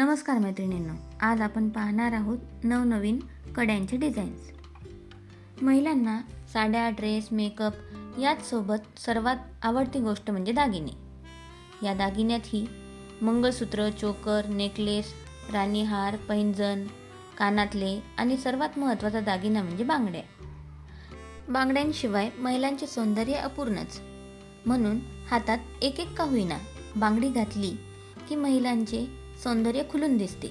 नमस्कार मैत्रिणींनो आज आपण पाहणार आहोत नवनवीन कड्यांचे डिझाईन्स महिलांना साड्या ड्रेस मेकअप याचसोबत सर्वात आवडती गोष्ट म्हणजे दागिने. या दागिन्यातही मंगळसूत्र चोकर नेकलेस राणीहार पैंजण कानातले आणि सर्वात महत्त्वाचा दागिना म्हणजे बांगड्या. बांगड्यांशिवाय महिलांचे सौंदर्य अपूर्णच. म्हणून हातात एक एक का होईना बांगडी घातली की महिलांचे सौंदर्य खुलून दिसते.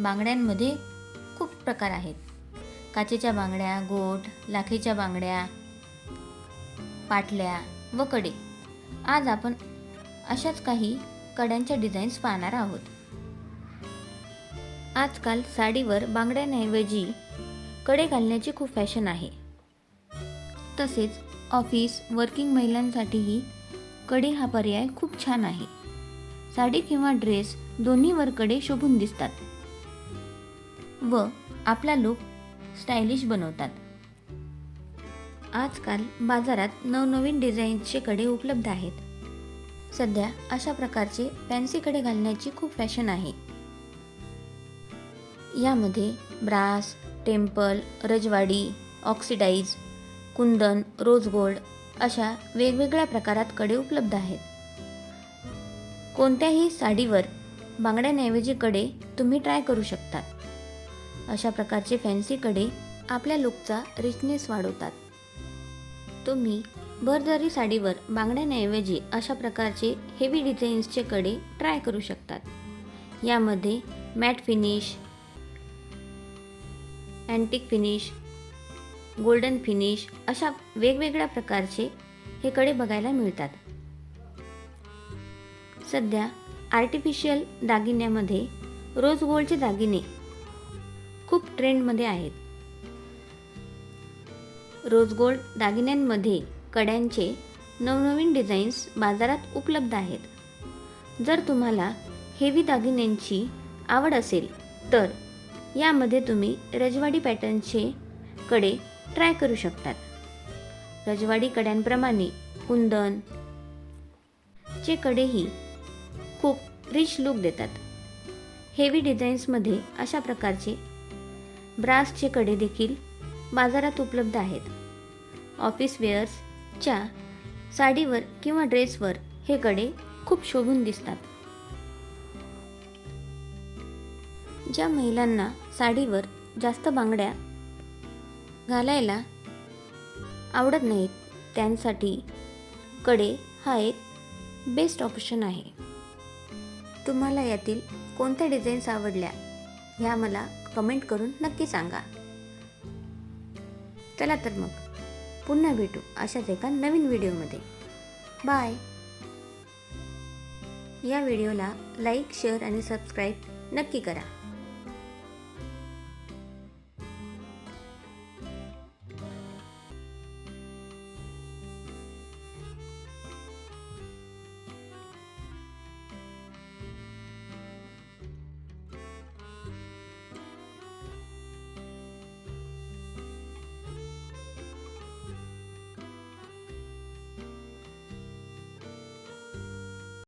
बांगड्यांमध्ये खूप प्रकार आहेत. काचेच्या बांगड्या गोट लाखेच्या बांगड्या पाटल्या व कडे. आज आपण अशाच काही कड्यांच्या डिझाईन्स पाहणार आहोत. आजकाल साडीवर बांगड्यांऐवजी कडे घालण्याची खूप फॅशन आहे. तसेच ऑफिस वर्किंग महिलांसाठीही कडी हा पर्याय खूप छान आहे. साडी किंवा ड्रेस दोन्हीवरकडे शोभून दिसतात. व आपला लुक स्टायलिश बनवतात. आजकाल बाजारात नवनवीन डिझाईन्सचे कडे उपलब्ध आहेत. सध्या अशा प्रकारचे फॅन्सी कडे घालण्याची खूप फॅशन आहे. यामध्ये ब्रास टेम्पल रजवाडी ऑक्सिडाईज कुंदन रोज गोल्ड अशा वेगवेगळ्या प्रकारात कडे उपलब्ध आहेत. कोणत्याही साडीवर बांगड्यांऐवजी कडे तुम्ही ट्राय करू शकतात. अशा प्रकारचे फॅन्सी कडे आपल्या लुकचा रिचनेस वाढवतात. तुम्ही भरदरी साडीवर बांगड्यांऐवजी अशा प्रकारचे हेवी डिझाईन्सचे कडे ट्राय करू शकतात. यामध्ये matte finish antique finish golden finish अशा वेगवेगळ्या प्रकारचे हे कडे बघायला मिळतात. सध्या आर्टिफिशियल दागिन्यामध्ये रोज गोल्डचे दागिने खूप ट्रेंडमध्ये आहेत. रोज गोल्ड दागिन्यांमध्ये कड्यांचे नवनवीन डिझाईन्स बाजारात उपलब्ध आहेत. जर तुम्हाला हेवी दागिन्यांची आवड असेल तर यामध्ये तुम्ही रजवाडी पॅटर्नचे कडे ट्राय करू शकतात. रजवाडी कड्यांप्रमाणे कुंदन चे कडेही खूप रिच लुक देतात. हेवी डिझाईन्समध्ये अशा प्रकारचे ब्रासचे कडे देखील बाजारात उपलब्ध आहेत. ऑफिस वेअर्सच्या साडीवर किंवा ड्रेसवर हे कडे खूप शोभून दिसतात. ज्या महिलांना साडीवर जास्त बांगड्या घालायला आवडत नाहीत त्यांसाठी कडे हा एक बेस्ट ऑप्शन आहे. तुम्हाला यातील कोणत्या डिझाईन्स आवडल्या ह्या मला कमेंट करून नक्की सांगा. चला तर मग पुन्हा भेटू अशाच एका नवीन व्हिडिओमध्ये. बाय. या व्हिडिओला लाईक शेअर आणि सबस्क्राईब नक्की करा.